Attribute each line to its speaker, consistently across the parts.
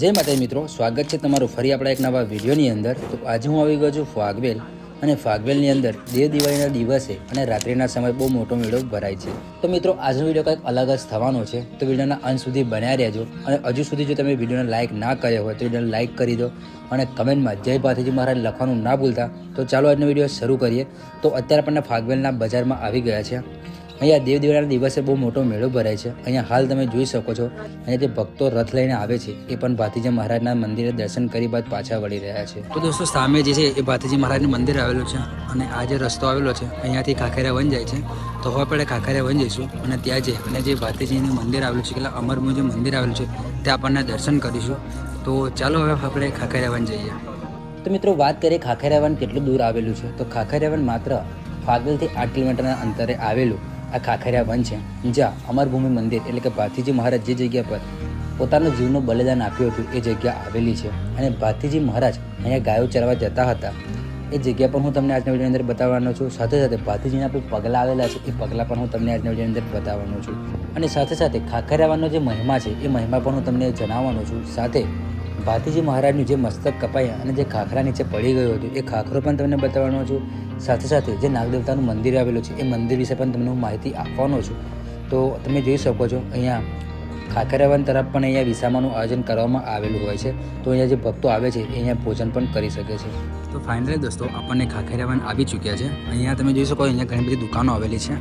Speaker 1: જય માતા મિત્રો, સ્વાગત છે તમારું ફરી આપણા એક નવા વિડીયોની અંદર. તો આજે હું આવી ગયો છું ફાગવેલ અને ફાગવેલની અંદર દેવ દિવાળીના દિવસે અને રાત્રિના સમય બહુ મોટો મેળો ભરાય છે. તો મિત્રો, આજનો વીડિયો કંઈક અલગ જ થવાનો છે. તો વિડીયોના અંત સુધી બન્યા રહેજો અને હજુ સુધી જો તમે વિડીયોને લાઇક ના કર્યો હોય તો વિડીયોને લાઇક કરી દો અને કમેન્ટમાં જય ભાથીજી મહારાજ લખવાનું ના ભૂલતા તો ચાલો આજનો વીડિયો શરૂ કરીએ. તો અત્યારે આપણને ફાગવેલના બજારમાં આવી ગયા છે. અહીંયા દેવ દિવાળીના દિવસે બહુ મોટો મેળો ભરાય છે. અહીંયા હાલ તમે જોઈ શકો છો, અહીંયા જે ભક્તો રથ લઈને આવે છે, એ પણ ભાતીજી મહારાજના મંદિરે દર્શન કરી બાદ પાછા વળી રહ્યા છે. તો દોસ્તો, સામે જે છે, એ ભાતીજી મહારાજનું મંદિર આવેલું છે અને આ જે રસ્તો આવેલો છે, અહીંયાથી કાંકરિયા વન જાય છે. તો હવે આપણે કાંકરિયા વન જઈશું અને ત્યાં જે અને જે ભાતીજીનું મંદિર આવેલું છે એટલે અમરનું જે મંદિર આવેલું છે ત્યાં આપણને દર્શન કરીશું. તો ચાલો હવે આપણે કાંકરિયા વન જઈએ. તો મિત્રો, વાત કરીએ ખાખેરાવન કેટલું દૂર આવેલું છે. તો ખાખેરાવન માત્ર ફાગલથી આઠ કિલોમીટરના અંતરે આવેલું. આ ખાખરિયા વન છે. જ્યાં અમરભૂમિ મંદિર, એટલે કે ભાતીજી મહારાજ જે જગ્યા પર પોતાનું જીવનું બલિદાન આપ્યું હતું, એ જગ્યા આવેલી છે. અને ભાતીજી મહારાજ અહીંયા ગાયો ચરવા જતા હતા. એ જગ્યા પણ હું તમને આજના વિડીયોની અંદર બતાવવાનો છું. સાથે સાથે ભાતીજીના પણ પગલાં આવેલા છે. એ પગલાં પણ હું તમને આજના વિડીયોની અંદર બતાવવાનો છું. અને સાથે સાથે ખાખરિયા વનનો જે મહિમા છે, એ મહિમા પણ હું તમને જણાવવાનો છું. સાથે ભાતીજી મહારાજનું જે મસ્તક કપાયા અને જે ખાખરા નીચે પડી ગયું હતું, એ ખાખરો પણ તમને બતાવવાનો છું. સાથે સાથે જે નાગદેવતાનું મંદિર આવેલું છે, એ મંદિર વિશે પણ તમને હું માહિતી આપવાનો છું. તો તમે જોઈ શકો છો, અહીંયા ખાખરાવન તરફ પણ અહીંયા વિસામાનું આયોજન કરવામાં આવેલું હોય છે. તો અહીંયા જે ભક્તો આવે છે, એ અહીંયા ભોજન પણ કરી શકે છે. તો ફાઇનલી દોસ્તો, આપણને ખાખરાવન આવી ચૂક્યા છે. અહીંયા તમે જોઈ શકો, અહીંયા ઘણી બધી દુકાનો આવેલી છે.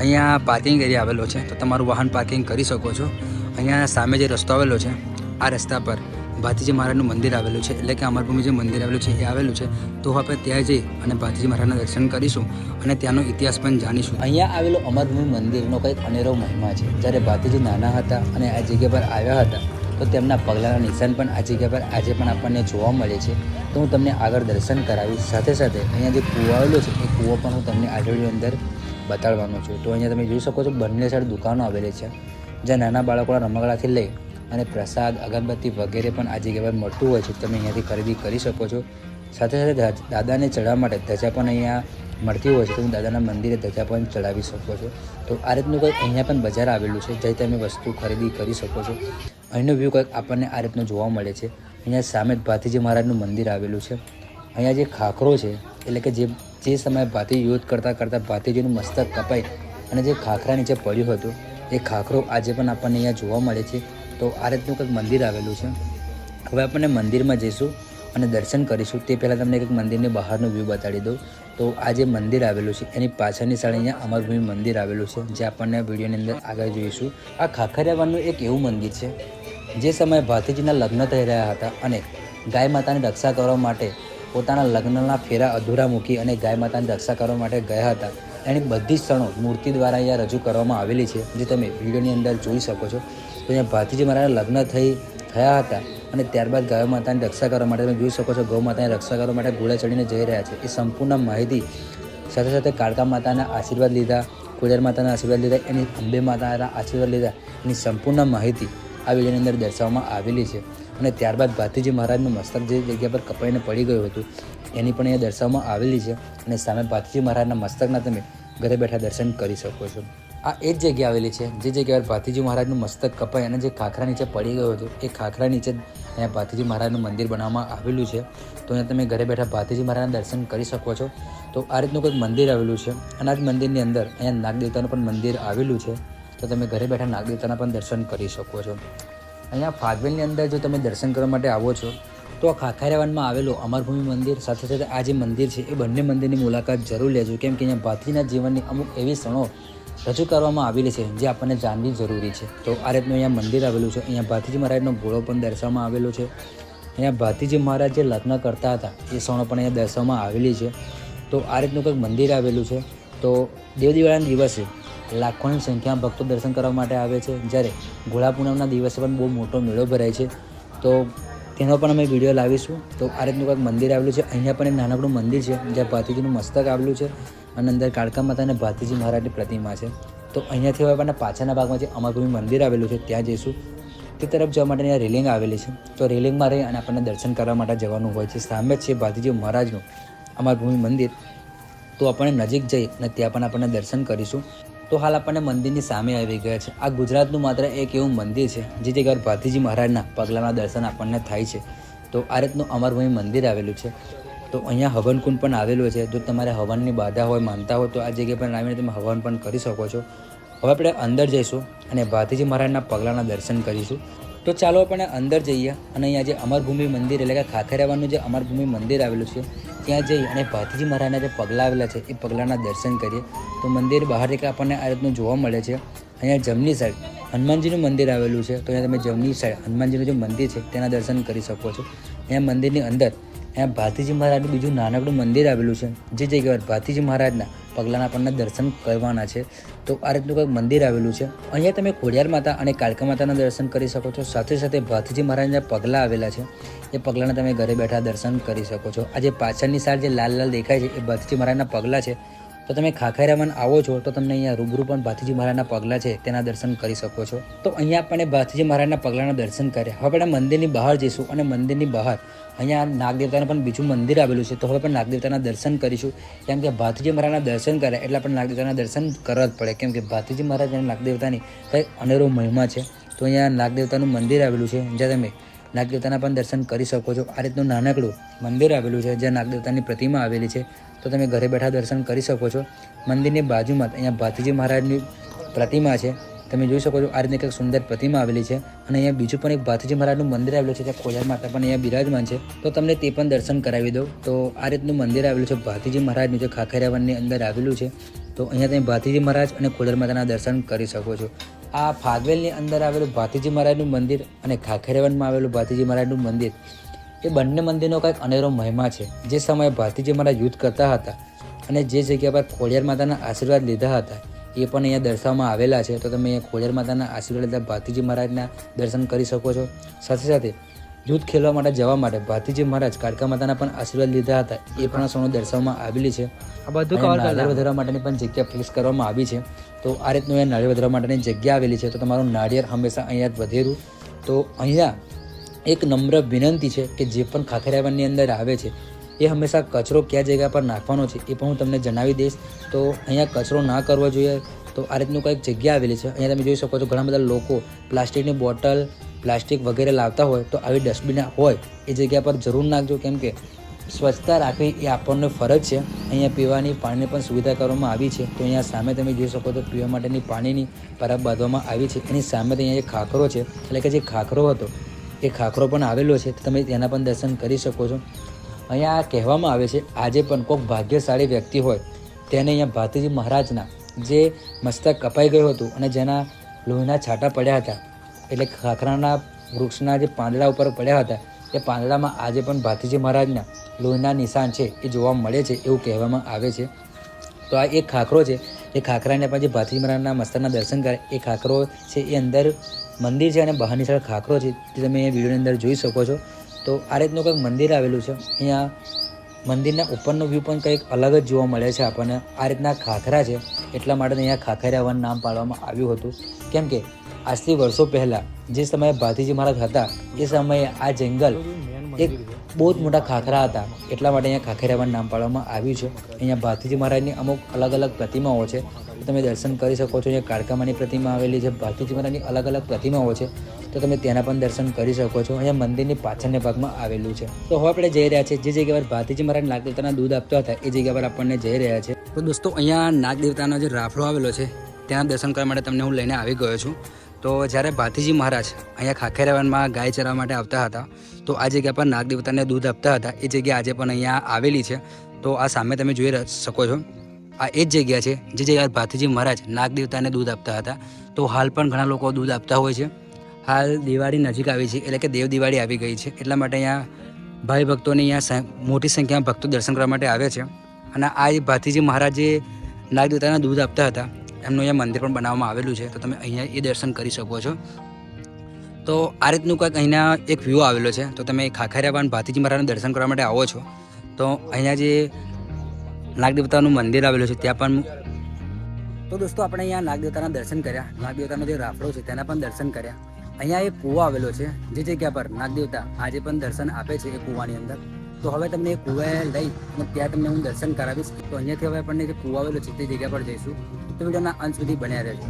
Speaker 1: અહીંયા પાર્કિંગ એરિયા આવેલો છે. તો તમારું વાહન પાર્કિંગ કરી શકો છો. અહીંયા સામે જે રસ્તો આવેલો છે, આ રસ્તા પર ભાતીજી મહારાજનું મંદિર આવેલું છે. એટલે કે અમરભૂમિ જે મંદિર આવેલું છે, એ આવેલું છે. તો આપણે ત્યાં જઈ અને ભાતીજી મહારાજના દર્શન કરીશું અને ત્યાંનો ઇતિહાસ પણ જાણીશું. અહીંયા આવેલો અમરભૂમિ મંદિરનો કંઈક અનેરો મહિમા છે. જ્યારે ભાતીજી નાના હતા અને આ જગ્યા પર આવ્યા હતા, તો તેમના પગલાંના નિશાન પણ આ જગ્યા પર આજે પણ આપણને જોવા મળે છે. તો હું તમને આગળ દર્શન કરાવીશ. સાથે સાથે અહીંયા જે કૂવો આવેલો છે, એ કૂવો પણ હું તમને આ અંદર બતાડવાનો છું. તો અહીંયા તમે જોઈ શકો છો બંને સાઈડ દુકાનો આવેલી છે. જ્યાં નાના બાળકોના રમકડાથી લઈ અને પ્રસાદ, અગરબત્તી વગેરે પણ આ જગ્યા મળતું હોય છે. તમે અહીંયાથી ખરીદી કરી શકો છો. સાથે સાથે દાદાને ચડાવવા માટે ધજા પણ અહીંયા મળતી હોય છે. તમે દાદાના મંદિરે ધજા પણ ચડાવી શકો છો. તો આ રીતનું કંઈક અહીંયા પણ બજાર આવેલું છે જ્યાં તમે વસ્તુ ખરીદી કરી શકો છો. અહીંનો વ્યૂ કંઈક આપણને આ રીતનું જોવા મળે છે. અહીંયા સામે જ ભાતીજી મહારાજનું મંદિર આવેલું છે. અહીંયા જે ખાખરો છે, એટલે કે જે જે સમયે ભાતી યુદ્ધ કરતાં કરતાં ભાતીજીનું મસ્તક કપાઈ અને જે ખાખરા નીચે પડ્યું હતું, એ ખાખરો આજે પણ આપણને અહીંયા જોવા મળે છે. તો આ રીતનું કંઈક મંદિર આવેલું છે. હવે આપણને મંદિરમાં જઈશું અને દર્શન કરીશું. તે પહેલાં તમને કંઈક મંદિરની બહારનો વ્યૂ બતાડી દઉં. તો આ જે મંદિર આવેલું છે, એની પાછળની સાઈડ અહીંયા અમરભૂમિ મંદિર આવેલું છે, જે આપણને વિડીયોની અંદર આગળ જોઈશું. આ ખાખરિયાવાનું એક એવું મંદિર છે, જે સમયે ભાતીજીના લગ્ન થઈ રહ્યા હતા અને ગાય માતાની રક્ષા કરવા માટે પોતાના લગ્નના ફેરા અધૂરા મૂકી અને ગાય માતાની રક્ષા કરવા માટે ગયા હતા. એની બધી જ ક્ષણો મૂર્તિ દ્વારા અહીંયા રજૂ કરવામાં આવેલી છે, જે તમે વિડીયોની અંદર જોઈ શકો છો. તો અહીંયા ભાતીજી મહારાજના લગ્ન થઈ, થયા હતા. અને ત્યારબાદ ગાય માતાની રક્ષા કરવા માટે તમે જોઈ શકો છો, ગૌ માતાની રક્ષા કરવા માટે ઘોડા ચડીને જઈ રહ્યા છે. એ સંપૂર્ણ માહિતી સાથે સાથે કાળકા માતાના આશીર્વાદ લીધા કુદર માતાના આશીર્વાદ લીધા, એની અંબે માતાના આશીર્વાદ લીધા. એની સંપૂર્ણ માહિતી આ વિડીયોની અંદર દર્શાવવામાં આવેલી છે. અને ત્યારબાદ ભાતીજી મહારાજનું મસ્તક જે જગ્યા પર કપાઈને પડી ગયું હતું, એની પણ અહીંયા દર્શાવવામાં આવેલી છે. અને સામે ભાતીજી મહારાજના મસ્તકના તમે ઘરે બેઠા દર્શન કરી શકો છો. આ એ જ જગ્યા આવેલી છે. જે જગ્યા પર ભાતીજી મહારાજનું મસ્તક કપાઈ અને જે ખાખરા નીચે પડી ગયું હતું, એ ખાખરા નીચે અહીંયા ભાતીજી મહારાજનું મંદિર બનાવવામાં આવેલું છે. તો અહીંયા તમે ઘરે બેઠા ભાતીજી મહારાજના દર્શન કરી શકો છો. તો આ રીતનું કંઈક મંદિર આવેલું છે. અને આ જ મંદિરની અંદર અહીંયા નાગદેવતાનું પણ મંદિર આવેલું છે. તો તમે ઘરે બેઠા નાગદેવતાના પણ દર્શન કરી શકો છો. અહીંયા ફાગવેલની અંદર જો તમે દર્શન કરવા માટે આવો છો, તો આ ખાખરિયાવાનમાં આવેલું અમરભૂમિ મંદિર, સાથે સાથે આ જે મંદિર છે, એ બંને મંદિરની મુલાકાત જરૂર લેજો. કેમ કે અહીંયા ભાતીના જીવનની અમુક એવી ક્ષણો રજૂ કરવામાં આવેલી છે, જે આપણને જાણવી જરૂરી છે. તો આ રીતનું અહીંયા મંદિર આવેલું છે. અહીંયા ભાતીજી મહારાજનો ઘોડો પણ દર્શાવવામાં આવેલો છે. અહીંયા ભાતીજી મહારાજ જે લગ્ન કરતા હતા, એ ક્ષણો પણ અહીંયા દર્શાવવામાં આવેલી છે. તો આ રીતનું કંઈક મંદિર આવેલું છે. તો દેવ દિવાળાના દિવસે લાખોની સંખ્યામાં ભક્તો દર્શન કરવા માટે આવે છે. જ્યારે ઘોડા પૂનમના દિવસે પણ બહુ મોટો મેળો ભરાય છે. તો તેનો પણ અમે વીડિયો લાવીશું. તો આ રીતનું કંઈક મંદિર આવેલું છે. અહીંયા પણ એક નાનકડું મંદિર છે, જ્યાં ભાતીજીનું મસ્તક આવેલું છે. અને અંદર કાળકા માતા અને ભાતીજી મહારાજની પ્રતિમા છે. તો અહીંયાથી હવે આપણને પાછળના ભાગમાં જે અમરભૂમિ મંદિર આવેલું છે, ત્યાં જઈશું. તે તરફ જવા માટે અહીંયા રેલિંગ આવેલી છે. તો રેલિંગમાં રહી અને આપણને દર્શન કરવા માટે જવાનું હોય છે. સામે જ છે ભાતીજી મહારાજનું અમરભૂમિ મંદિર. તો આપણે નજીક જઈ અને ત્યાં પણ આપણને દર્શન કરીશું. તો હાલ આપણને મંદિરની સામે આવી ગયા છે. આ ગુજરાતનું માત્ર એક એવું મંદિર છે, જે જગ્યાએ ભાતીજી મહારાજના પગલાના દર્શન આપણને થાય છે. તો આ રીતનું અમરભૂમિ મંદિર આવેલું છે. તો અહીંયા હવનકુંડ પણ આવેલું છે. જો તમારે હવનની બાધા હોય, માનતા હોય, તો આ જગ્યા પર આવીને તમે હવન પણ કરી શકો છો. હવે આપણે અંદર જઈશું અને ભાતીજી મહારાજના પગલાના દર્શન કરીશું. તો ચાલો આપણે અંદર જઈએ અને અહીંયા જે અમરભૂમિ મંદિર એટલે કે ખાખરેવાનું જે અમરભૂમિ મંદિર આવેલું છે, ત્યાં જઈ અને ભાતીજી મહારાજના જે પગલાં આવેલા છે, એ પગલાંના દર્શન કરીએ. તો મંદિર બહાર એક આપણને આ રીતનું જોવા મળે છે. અહીંયા જમણી સાઈડ હનુમાનજીનું મંદિર આવેલું છે. તો અહીંયા તમે જમણી સાઈડ હનુમાનજીનું જે મંદિર છે, તેના દર્શન કરી શકો છો. અહીંયા મંદિરની અંદર અહીંયા ભાતીજી મહારાજનું બીજું નાનકડું મંદિર આવેલું છે, જે જગ્યા પર ભાતીજી મહારાજના પગલાંના આપણને દર્શન કરવાના છે. તો આ રીતનું કંઈક મંદિર આવેલું છે. અહીંયા તમે ખોડિયાર માતા અને કાળકા માતાના દર્શન કરી શકો છો. સાથે સાથે ભાતીજી મહારાજના પગલાં આવેલા છે. એ પગલાંના તમે ઘરે બેઠા દર્શન કરી શકો છો. આ જે પાછળની સાઈડ જે લાલ લાલ દેખાય છે, એ ભાતીજી મહારાજના પગલાં છે. તો તમે ખાખરામાં આવો છો, તો તમને અહીંયા રૂબરૂ પણ ભાતીજી મહારાજના પગલાં છે, તેના દર્શન કરી શકો છો. તો અહીંયા આપણને ભાતીજી મહારાજના પગલાંના દર્શન કર્યા. હવે આપણે મંદિરની બહાર જઈશું અને મંદિરની બહાર અહીંયા નાગદેવતાનું પણ બીજું મંદિર આવેલું છે, તો હવે પણ નાગદેવતાના દર્શન કરીશું. કેમ કે ભાતીજી મહારાજના દર્શન કરે, એટલે આપણે નાગદેવતાના દર્શન કરવા જ પડે. કેમ કે ભાતીજી મહારાજ અને નાગદેવતાની કંઈ અનેરો મહિમા છે. તો અહીંયા નાગદેવતાનું મંદિર આવેલું છે, જ્યાં તમે નાગદેવતાના પણ દર્શન કરી શકો છો. આ રીતનું નાનકડું મંદિર આવેલું છે, જ્યાં નાગદેવતાની પ્રતિમા આવેલી છે. તો તમે ઘરે બેઠા દર્શન કરી શકો છો. મંદિરની બાજુમાં અહીંયા ભાતીજી મહારાજની પ્રતિમા છે. તમે જોઈ શકો છો, આ રીતની કંઈક સુંદર પ્રતિમા આવેલી છે. અને અહીંયા બીજું પણ એક ભાતીજી મહારાજનું મંદિર આવેલું છે ત્યાં ખોજાર માતા પણ અહીંયા બિરાજમાન છે. તો તમને તે પણ દર્શન કરાવી દઉં. તો આ રીતનું મંદિર આવેલું છે ભાતીજી મહારાજનું, જે ખાખરિયા વનની અંદર આવેલું છે. તો અહીંયા તમે ભાતીજી મહારાજ અને ખોડર માતાના દર્શન કરી શકો છો. આ ફાગવેલની અંદર આવેલું ભાતીજી મહારાજનું મંદિર અને ખાખરેવનમાં આવેલું ભાતીજી મહારાજનું મંદિર, એ બંને મંદિરનો કંઈક અનેરો મહિમા છે. જે સમયે ભાતીજી મહારાજ યુદ્ધ કરતા હતા અને જે જગ્યા પર ખોડિયાર માતાના આશીર્વાદ લીધા હતા એ પણ અહીંયા દર્શાવવામાં આવેલા છે. તો તમે અહીંયા ખોજર માતાના આશીર્વાદ લીધા ભાતીજી મહારાજના દર્શન કરી શકો છો. સાથે સાથે યુદ્ધ ખેલવા માટે જવા માટે ભાતીજી મહારાજ કાળકા માતાના પણ આશીર્વાદ લીધા હતા. એ પણ સોનું દર્શાવવામાં આવેલી છે.
Speaker 2: આ બધું
Speaker 1: નાળિયેર વધારવા માટેની પણ જગ્યા ફિક્સ કરવામાં આવી છે. તો આ રીતનું અહીંયા નાળિયેર વધારવા માટેની જગ્યા આવેલી છે. તો તમારું નાળિયેર હંમેશા અહીંયા જ વધેરું. તો અહીંયા એક નમ્ર વિનંતી છે કે જે પણ ખાખરિયાવનની અંદર આવે છે એ હંમેશા કચરો કયા જગ્યા પર નાખવાનો છે એ પણ હું તમને જણાવી દઈશ. તો અહીંયા કચરો ના કરવો જોઈએ. તો આ રીતનું કંઈક જગ્યા આવેલી છે. અહીંયા તમે જોઈ શકો છો ઘણા બધા લોકો પ્લાસ્ટિકની બોટલ, પ્લાસ્ટિક વગેરે લાવતા હોય તો આવી ડસ્ટબિન હોય એ જગ્યા પર જરૂર નાખજો. કેમ કે સ્વચ્છતા રાખવી એ આપણને ફરજ છે. અહીંયા પીવાની, પાણીની પણ સુવિધા કરવામાં આવી છે. તો અહીંયા સામે તમે જોઈ શકો તો પીવા માટેની પાણીની પરબ બાંધવામાં આવી છે. એની સામે તો અહીંયા જે ખાખરો છે. એટલે કે જે ખાખરો હતો, એ ખાખરો પણ આવેલો છે. તમે તેના પણ દર્શન કરી શકો છો. અહીંયા કહેવામાં આવે છે, આજે પણ કોઈક ભાગ્યશાળી વ્યક્તિ હોય, તેને અહીંયા ભાતીજી મહારાજના જે મસ્તક કપાઈ ગયું હતું અને જેના લોહીના છાંટા પડ્યા હતા, એટલે ખાખરાના વૃક્ષના જે પાંદડા ઉપર પડ્યા હતા, એ પાંદડામાં આજે પણ ભાતીજી મહારાજના લોહીના નિશાન છે, એ જોવા મળે છે એવું કહેવામાં આવે છે. તો આ એક ખાખરો છે, એ ખાખરાને પણ જે ભાતીજી મહારાજના મસ્તકના દર્શન કરે, એ ખાખરો છે એ અંદર મંદિર છે અને બહારની સાઈડ ખાખરો છે તે તમે એ વિડીયોની અંદર જોઈ શકો છો. તો આ રીતનું કંઈક મંદિર આવેલું છે. અહીંયા મંદિરના ઉપરનો વ્યૂ પણ કંઈક અલગ જ જોવા મળે છે આપણને. આ રીતના ખાખરા છે, એટલા માટે અહીંયા ખાખરિયા વન નામ પાડવામાં આવ્યું હતું. કેમ કે આજથી વર્ષો પહેલાં જે સમયે ભાતીજી મહારાજ હતા, એ સમયે આ જંગલ એક બહુ જ મોટા ખાખરા હતા. એટલા માટે અહીંયા ખાખરિયા વન નામ પાડવામાં આવ્યું છે. અહીંયા ભાતીજી મહારાજની અમુક અલગ અલગ પ્રતિમાઓ છે. તમે દર્શન કરી શકો છો. અહીંયા કાળકામાની પ્રતિમા આવેલી છે. ભાતીજી મહારાજની અલગ અલગ પ્રતિમાઓ છે. તો તમે તેના પણ દર્શન કરી શકો છો. અહીંયા મંદિરની પાછળના ભાગમાં આવેલું છે. તો હવે આપણે જઈ રહ્યા છીએ. જે જગ્યા પર ભાતીજી મહારાજ નાગદેવતાના દૂધ આપતા હતા, એ જગ્યા પર આપણને જઈ રહ્યા છે. તો દોસ્તો, અહીંયા નાગદેવતાનો જે રાફડો આવેલો છે, ત્યાં દર્શન કરવા માટે તમને હું લઈને આવી ગયો છું. તો જ્યારે ભાતીજી મહારાજ અહીંયા ખાખેરાવનમાં ગાય ચરાવવા માટે આવતા હતા, તો આ જગ્યા પર નાગદેવતાને દૂધ આપતા હતા. એ જગ્યા આજે પણ અહીંયા આવેલી છે. તો આ સામે તમે જોઈ શકો છો. આ એ જ જગ્યા છે જે જગ્યા ભાતીજી મહારાજ નાગદેવતાને દૂધ આપતા હતા. તો હાલ પણ ઘણા લોકો દૂધ આપતા હોય છે. હાલ દિવાળી નજીક આવી છે, એટલે કે દેવ દિવાળી આવી ગઈ છે. એટલા માટે અહીંયા ભાઈ ભક્તોને અહીંયા મોટી સંખ્યામાં ભક્તો દર્શન કરવા માટે આવે છે. અને આ એ ભાતીજી મહારાજે જે નાગદેવતાના દૂધ આપતા હતા. એમનું અહીંયા મંદિર પણ બનાવવામાં આવેલું છે. તો તમે અહીંયા એ દર્શન કરી શકો છો. તો આ રીતનું કંઈક અહીંયા એક વ્યૂ આવેલો છે. તો તમે ખાખરિયાબાન ભાતીજી મહારાજના દર્શન કરવા માટે આવો છો. તો અહીંયા જે નાગદેવતાનું મંદિર આવેલું છે, ત્યાં પણ તો દોસ્તો, આપણે અહીંયા નાગદેવતાના દર્શન કર્યા. નાગદેવતાનો જે રાફડો છે, તેના પણ દર્શન કર્યા. અહીંયા એક કૂવા આવેલો છે, જે જગ્યા પર નાગદેવતા આજે પણ દર્શન આપે છે એ કૂવાની અંદર. તો હવે તમને એ કૂવા લઈ અને ત્યાં તમને હું દર્શન કરાવીશ. તો અહીંયાથી હવે આપણને જે કૂવા આવેલો છે, તે જગ્યા પર જઈશું. તો વિડીયોના અંત સુધી બન્યા રહેજો.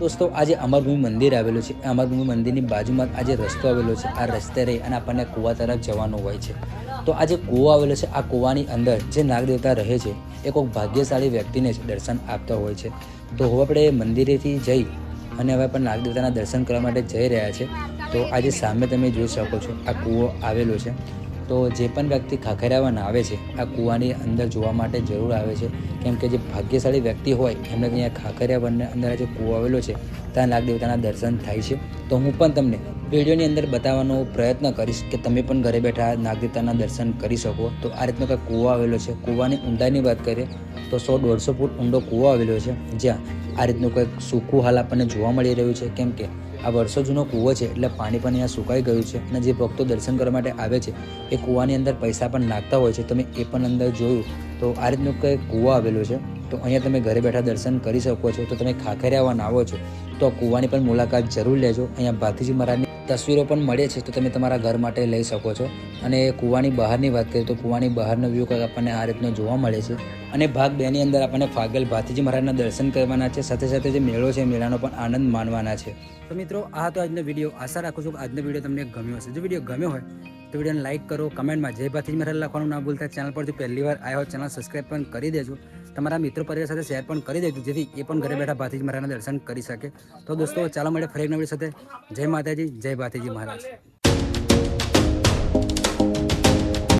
Speaker 1: દોસ્તો, આજે અમરભૂમિ મંદિર આવેલું છે. અમરભૂમિ મંદિરની બાજુમાં આજે રસ્તો આવેલો છે. આ રસ્તે રહી અને આપણને કૂવા તરફ જવાનું હોય છે. તો આ જે કૂવો આવેલો છે. આ કૂવાની અંદર જે નાગદેવતા રહે છે, એ કોઈક ભાગ્યશાળી વ્યક્તિને જ દર્શન આપતા હોય છે. તો હવે આપણે મંદિરેથી જઈ અને હવે પણ નાગદેવતાના દર્શન કરવા માટે જઈ રહ્યા છે. તો આજે સામે તમે જોઈ શકો છો, આ કૂવો આવેલો છે. તો જે પણ વ્યક્તિ ખાખરિયાવાના આવે છે, આ કૂવાની અંદર જોવા માટે જરૂર આવે છે. કેમ કે જે ભાગ્યશાળી વ્યક્તિ હોય, એમને અહીંયા ખાખરિયાવનની અંદર જે કૂવો આવેલો છે, ત્યાં નાગદેવતાના દર્શન થાય છે. તો હું પણ તમને વિડીયોની અંદર બતાવવાનો પ્રયત્ન કરીશ કે તમે પણ ઘરે બેઠા નાગદેવતાના દર્શન કરી શકો. તો આ રીતનો કંઈક કૂવો આવેલો છે. કૂવાની ઊંડાઈની વાત કરીએ, તો સો દોઢસો ફૂટ ઊંડો કૂવો આવેલો છે, જ્યાં આ રીતનું કંઈક સૂકું હાલ આપણને જોવા મળી રહ્યું છે. કેમ કે આ વર્ષો જૂનો કૂવો છે એટલે પાણી પણ અહીંયા સુકાઈ ગયું છે અને જે ભક્તો દર્શન કરવા માટે આવે છે, એ કૂવાની અંદર પૈસા પણ નાખતા હોય છે. તમે એ પણ અંદર જોયું. તો આ રીતનું કંઈક કૂવો આવેલો છે. તો અહીંયા તમે ઘરે બેઠા દર્શન કરી શકો છો. તો તમે ખાખરિયાવાન આવો છો. તો કૂવાની પણ મુલાકાત જરૂર લેજો. અહીંયા ભાતીજી મહારાજની તસવીરો પણ મળે છે તો તમે તમારા ઘર માટે લઈ શકો છો. અને કૂવાની બહારની વાત કરીએ તો કૂવાની બહારનો વ્યૂ કંઈક આપણને આ રીતનો જોવા મળે છે. અને ભાગ બેની અંદર આપણને ફાગલ ભાતીજી મહારાજના દર્શન કરવાના છે. સાથે સાથે જે મેળો છે મેળાનો પણ આનંદ માણવાના છે. તો મિત્રો, આ તો આજનો વીડિયો આશા રાખું છું કે આજનો વીડિયો તમને ગમ્યો હશે. જો વીડિયો ગમ્યો હોય, તો વિડીયોને લાઇક કરો કમેન્ટમાં જય ભાતીજી મહારાજ લખવાનું ના ભૂલતા. ચેનલ પરથી પહેલી વાર આવ્યો ચેનલ સબસ્ક્રાઈબ પણ કરી દેજો. તમારા મિત્રો પરિવાર સાથે શેર પણ કરી દેજો, જેથી એ પણ ઘરે બેઠા ભાતીજી મહારાજના દર્શન કરી શકે. તો દોસ્તો, ચાલો મળે ફરી એક નવી સાથે. જય માતાજી, જય ભાતીજી મહારાજ.